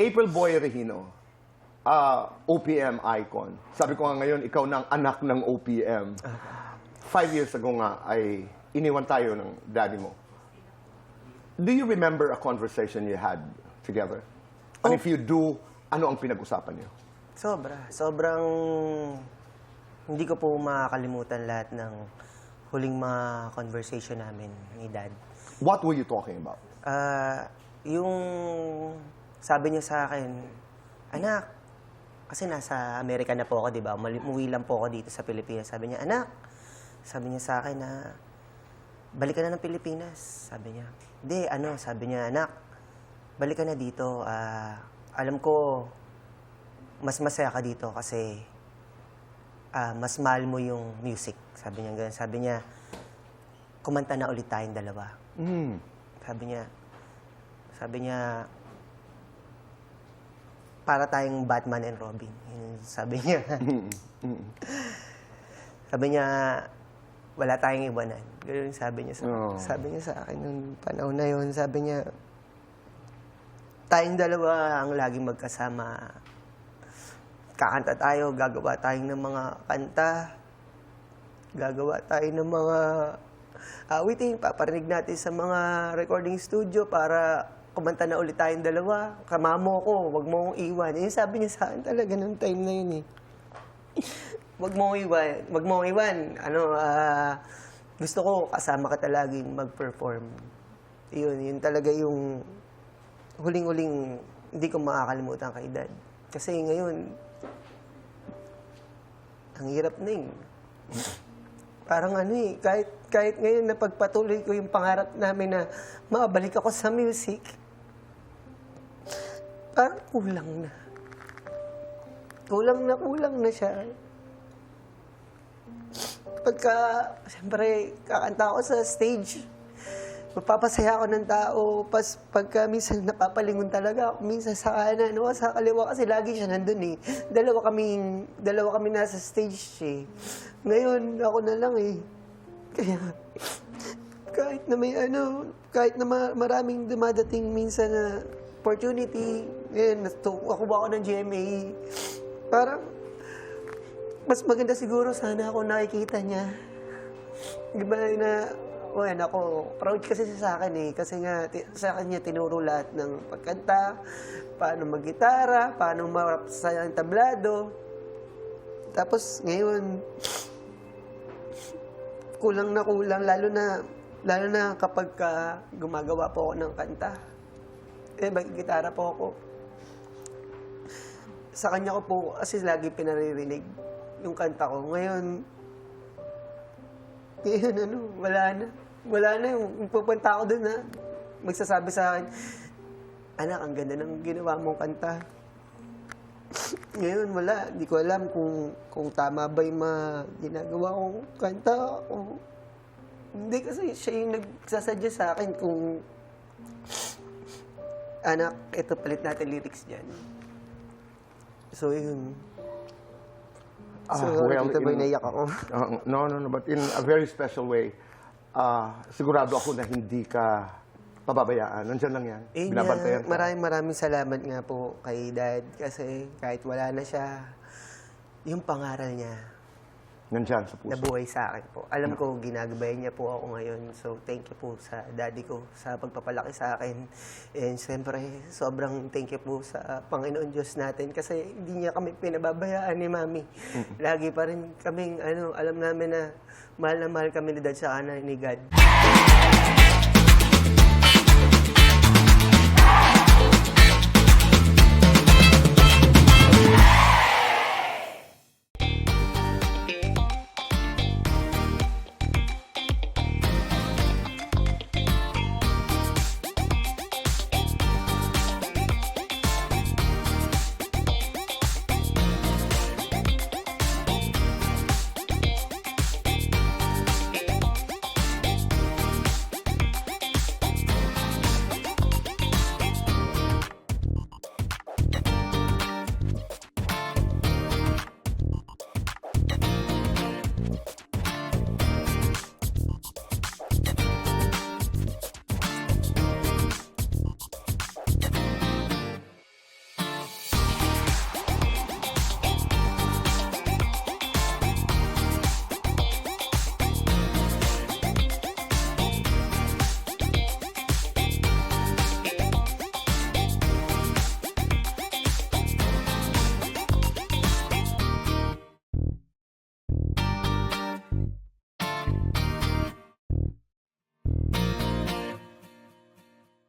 April Boy Regino, ah, OPM icon. Sabi ko nga ngayon, ikaw na ang anak ng OPM. Five years ago nga ay iniwan tayo ng daddy mo. Do you remember a conversation you had together? And if you do, ano ang pinag-usapan niyo? Sobra. Sobrang hindi ko po makakalimutan lahat ng huling mga conversation namin ni Dad. What were you talking about? Ah, yung sabi niya sa akin, anak, kasi nasa Amerika na po ako, di ba? Umuwi lang po ako dito sa Pilipinas. Sabi niya, anak, sabi niya sa akin na, balik ka na ng Pilipinas. Sabi niya, hindi, ano, sabi niya, anak, balik ka na dito. Ah, alam ko, mas masaya ka dito kasi ah, mas mahal mo yung music. Sabi niya ganun. Sabi niya, kumanta na ulit tayong dalawa. Mm. Sabi niya, sabi niya, para tayong Batman and Robin. Yun sabi niya. sabi niya, wala tayong iwanan. Ganun sabi niya sa Oh. Sabi niya sa akin nung panahon na yun, sabi niya, tayong dalawa ang laging magkasama. Kakanta tayo, gagawa tayo ng mga kanta, gagawa tayo ng mga awiting, paparinig natin sa mga recording studio para kumanta na ulit tayong dalawa. Kamamo ko, wag mo akong iwan. Yun sabi niya sa akin talaga nung time na yun eh. wag mo akong iwan. Wag mo akong iwan. Ano, ah, gusto ko kasama ka laging mag-perform. Yun, yun talaga yung huling-huling hindi ko makakalimutan kay Dad. Kasi ngayon, ang hirap na eh. Parang ano eh, kahit, kahit ngayon na pagpatuloy ko yung pangarap namin na makabalik ako sa music, parang kulang na. Kulang na kulang na siya. Pagka, siyempre, kakanta ako sa stage, mapapasaya ako ng tao. Pas, pagka minsan napapalingon talaga ako, minsan sa kanan, o sa kaliwa, kasi lagi siya nandun eh. Dalawa kaming, dalawa kami nasa stage eh. Ngayon, ako na lang eh. Kaya, kahit na may ano, kahit na ma- maraming dumadating minsan na opportunity, ako ba ako ng GMA, parang, mas maganda siguro sana ako nakikita niya. Di ba na, well, ako, proud kasi sa akin eh. Kasi nga, sa akin niya tinuro lahat ng pagkanta, paano maggitara, paano marap sa tablado. Tapos ngayon, kulang na kulang, lalo na, lalo na kapag ka gumagawa po ako ng kanta. Eh, gitara po ako. Sa kanya ko po, kasi lagi pinaririnig yung kanta ko. Ngayon, ngayon ano, wala na. Wala na yung pupunta ako doon na magsasabi sa akin, anak, ang ganda ng ginawa mong kanta. Ngayon, wala. Hindi ko alam kung, kung tama ba yung mga ginagawa kong kanta. O... Hindi kasi siya yung nagsasadya sa akin kung anak, ito palit natin lyrics dyan. So, yun. So, Ah, well, ba in- naiyak ako? Uh, no, no, no, but in a very special way, ah, sigurado ako na hindi ka pababayaan. Nandiyan lang yan. Eh, Binabantayan ka. maraming maraming salamat nga po kay Dad kasi kahit wala na siya, yung pangaral niya Nandiyan sa puso. nabuhay sa akin po. Alam ko, ginagabayan niya po ako ngayon. So, thank you po sa daddy ko sa pagpapalaki sa akin. And siyempre, sobrang thank you po sa Panginoon Diyos natin kasi hindi niya kami pinababayaan ni Mami. Lagi pa rin kaming, ano, alam namin na mahal na mahal kami ni Dad sa kanan ni God.